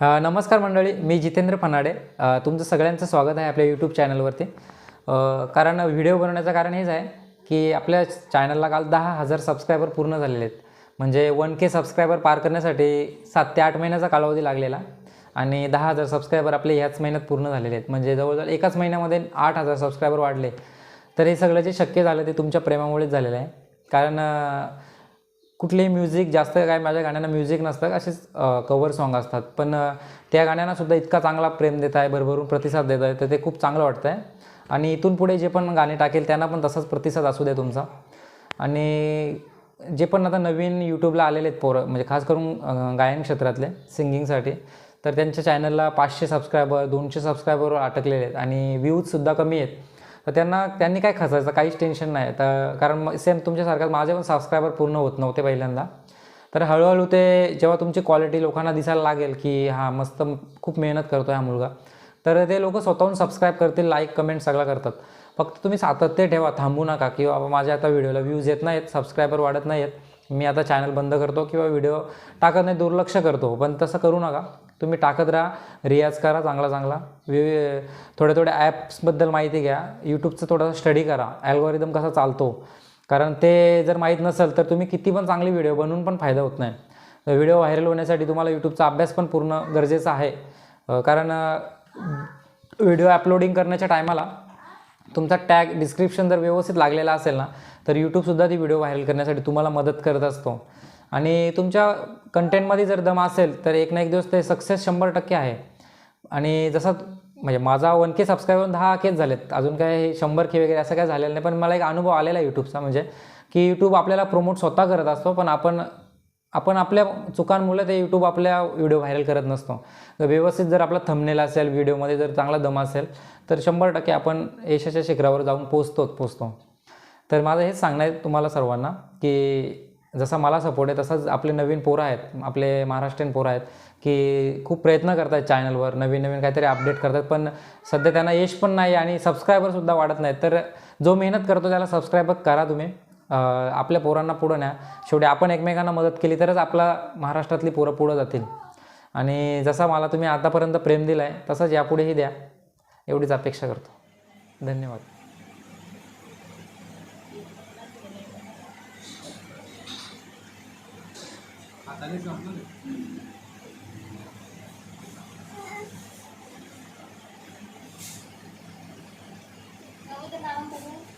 नमस्कार मंडळी मी जितेंद्र फनाडे तुमचं सगळ्यांचं स्वागत आहे आपल्या यूट्यूब चॅनलवरती कारण व्हिडिओ बनवण्याचं कारण हेच आहे की आपल्या चॅनलला काल दहा हजार सबस्क्रायबर पूर्ण झालेले आहेत. म्हणजे वन के सबस्क्रायबर पार करण्यासाठी सात ते आठ महिन्याचा कालावधी लागलेला आणि दहा हजार सबस्क्रायबर आपले ह्याच महिन्यात पूर्ण झालेले आहेत. म्हणजे जवळजवळ एकाच महिन्यामध्ये आठ हजार सबस्क्रायबर वाढले. तर हे सगळं जे शक्य झालं ते तुमच्या प्रेमामुळेच झालेलं आहे. कारण कुठलेही म्युझिक जास्त काय माझ्या गाण्यांना म्युझिक नसतं असेच कवर सॉन्ग असतात. पण त्या गाण्यांना सुद्धा इतका चांगला प्रेम देत आहे भरभरून प्रतिसाद देत आहे तर ते खूप चांगलं वाटतं आहे आणि इथून पुढे जे पण गाणे टाकेल त्यांना पण तसाच प्रतिसाद असू दे तुमचा. आणि जे पण आता नवीन यूट्यूबला आलेले आहेत पोरं म्हणजे खास करून गायन क्षेत्रातले सिंगिंगसाठी तर त्यांच्या चॅनलला पाचशे सबस्क्रायबर दोनशे सबस्क्रायबरवर अटकलेले आहेत. आणि व्ह्यूजसुद्धा कमी आहेत. तर त्यांना त्यांनी काय खचायचं? काहीच टेन्शन नाही. तर कारण सेम तुमच्यासारखं माझे पण सबस्क्रायबर पूर्ण होत नव्हते पहिल्यांदा. तर हळूहळू ते जेव्हा तुमची क्वालिटी लोकांना दिसायला लागेल की हा मस्त खूप मेहनत करतो हा मुलगा. तर ते लोक स्वतःहून सबस्क्राईब करतील लाईक कमेंट सगळं करतात. फक्त तुम्ही सातत्य ठेवा थांबू नका की बाबा माझ्या आता व्हिडिओला व्ह्यूज येत नाहीत सबस्क्रायबर वाढत नाहीत मी आता चॅनल बंद करतो किंवा व्हिडिओ टाकत नाही दुर्लक्ष करतो. पण तसं करू नका. तुम्ही टाकत राहा रियाज करा चांगला चांगला. वि थोड्या थोड्या ॲप्सबद्दल माहिती घ्या. यूट्यूबचं थोडासा स्टडी करा. ॲल्गोरिदम कसा चालतो. कारण ते जर माहीत नसेल तर तुम्ही किती पण चांगले व्हिडिओ बनवून पण फायदा होत नाही. व्हिडिओ व्हायरल होण्यासाठी तुम्हाला यूट्यूबचा अभ्यास पण पूर्ण गरजेचा आहे. कारण व्हिडिओ अपलोडिंग करण्याच्या टायमाला तुमचा टॅग डिस्क्रिप्शन जर व्यवस्थित लागलेला असेल ना तर यूट्यूबसुद्धा ती व्हिडिओ व्हायरल करण्यासाठी तुम्हाला मदत करत असतो. आणि तुमच्या कंटेंटमध्ये जर दम असेल तर एक ना एक दिवस ते सक्सेस शंभर टक्के आहे. आणि जसा म्हणजे माझा वन के सबस्क्रायबर दहा केच झालेत. अजून काय हे शंभर के वगैरे असं काय झालेलं नाही पण मला एक अनुभव आलेला आहे यूट्यूबचा म्हणजे की यूट्यूब आपल्याला प्रमोट स्वतः करत असतो पण आपण आपण आपल्या चुकांमुळे ते यूट्यूब आपल्या व्हिडिओ व्हायरल करत नसतो. व्यवस्थित जर आपला थंबनेल असेल व्हिडिओमध्ये जर चांगला दम असेल तर शंभर टक्के आपण यशाच्या शिखरावर जाऊन पोचतोच पोचतो. तर माझं हेच सांगणं आहे तुम्हाला सर्वांना की जसा मला सपोर्ट आहे तसाच आपले नवीन पोरं आहेत आपले महाराष्ट्रीयन पोरं आहेत की खूप प्रयत्न करतात चॅनलवर नवीन नवीन काहीतरी अपडेट करतात पण सध्या त्यांना यश पण नाही आणि सबस्क्रायबरसुद्धा वाढत नाहीत. तर जो मेहनत करतो त्याला सबस्क्रायबर करा तुम्ही. आपल्या पोरांना पुढं न्या. शेवटी आपण एकमेकांना मदत केली तरच आपला महाराष्ट्रातली पोरं पुढं जातील. आणि जसा मला तुम्ही आतापर्यंत प्रेम दिला आहे तसंच यापुढेही द्या. एवढीच अपेक्षा करतो. धन्यवाद. हाताने संपलं लावून